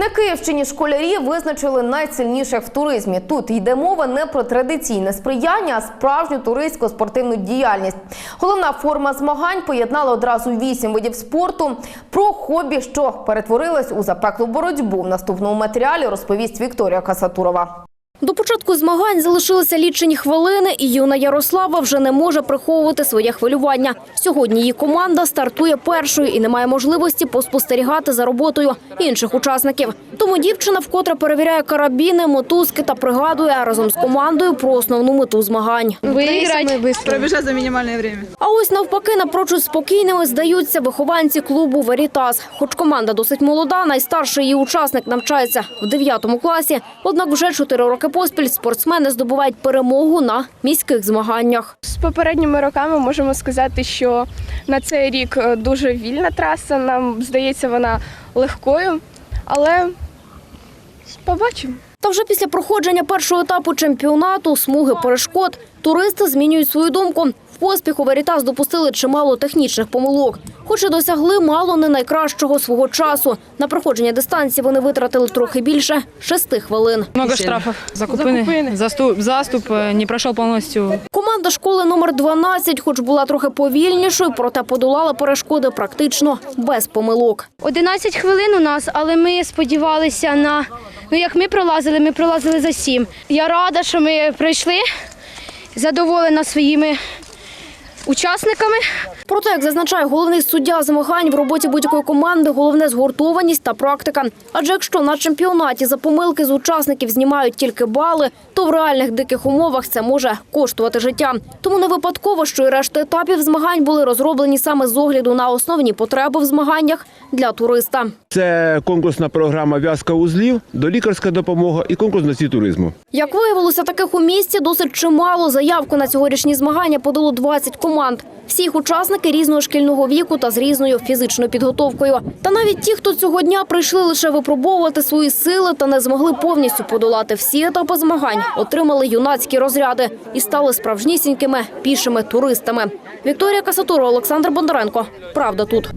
На Київщині школярі визначили найсильніших в туризмі. Тут йде мова не про традиційне сприяння, а справжню туристську спортивну діяльність. Головна форма змагань поєднала одразу вісім видів спорту. Про хобі, що перетворилось у запеклу боротьбу. В наступному матеріалі розповість Вікторія Касатурова. До початку змагань залишилися лічені хвилини, і юна Ярослава вже не може приховувати своє хвилювання. Сьогодні її команда стартує першою і не має можливості поспостерігати за роботою інших учасників. Тому дівчина вкотре перевіряє карабіни, мотузки та пригадує разом з командою про основну мету змагань. Выиграть. Пробежать за минимальное время. А ось навпаки, напрочуд спокійними здаються вихованці клубу Верітас. Хоч команда досить молода, найстарший її учасник навчається в 9 класі. Однак вже 4 роки поспіль спортсмени здобувають перемогу на міських змаганнях. З попередніми роками можемо сказати, що на цей рік е, дуже вільна траса. Нам здається, вона легкою, але побачимо. Та вже після проходження першого етапу чемпіонату смуги перешкод туристи змінюють свою думку. В поспіху Верітас допустили чимало технічних помилок, хоч і досягли мало не найкращого свого часу. На проходження дистанції вони витратили трохи більше шести хвилин. Много штрафов. Закупины. Закупины. Заступ, заступ э, не прошел полностью. Команда школи номер 12, хоч була трохи повільнішою, проте подолала перешкоди практично без помилок. 11 хвилин у нас, але ми сподівалися на ну як ми пролазили, ми пролазили за 7. Я рада, що ми прийшли, задоволена своїми учасниками. Проте, як зазначає головний суддя змагань в роботі будь-якої команди, головне згуртованість та практика. Адже якщо на чемпіонаті за помилки з учасників знімають тільки бали, то в реальних диких умовах це може коштувати життя. Тому не випадково, що і решта етапів змагань були розроблені саме з огляду на основні потреби в змаганнях для туриста. Це конкурсна програма В'язка узлів, долікарська допомога і конкурс на туризму. Як виявилося, таких у місті досить чимало. Заявку на цьогорічні змагання подало 20 команд. Всі їх учасники різного шкільного віку та з різною фізичною підготовкою. Та навіть ті, хто цього дня прийшли лише випробовувати свої сили та не змогли повністю подолати всі етапи змагань, отримали юнацькі розряди і стали справжнісінькими пішими туристами. Вікторія Касатура, Олександр Бондаренко. Правда тут.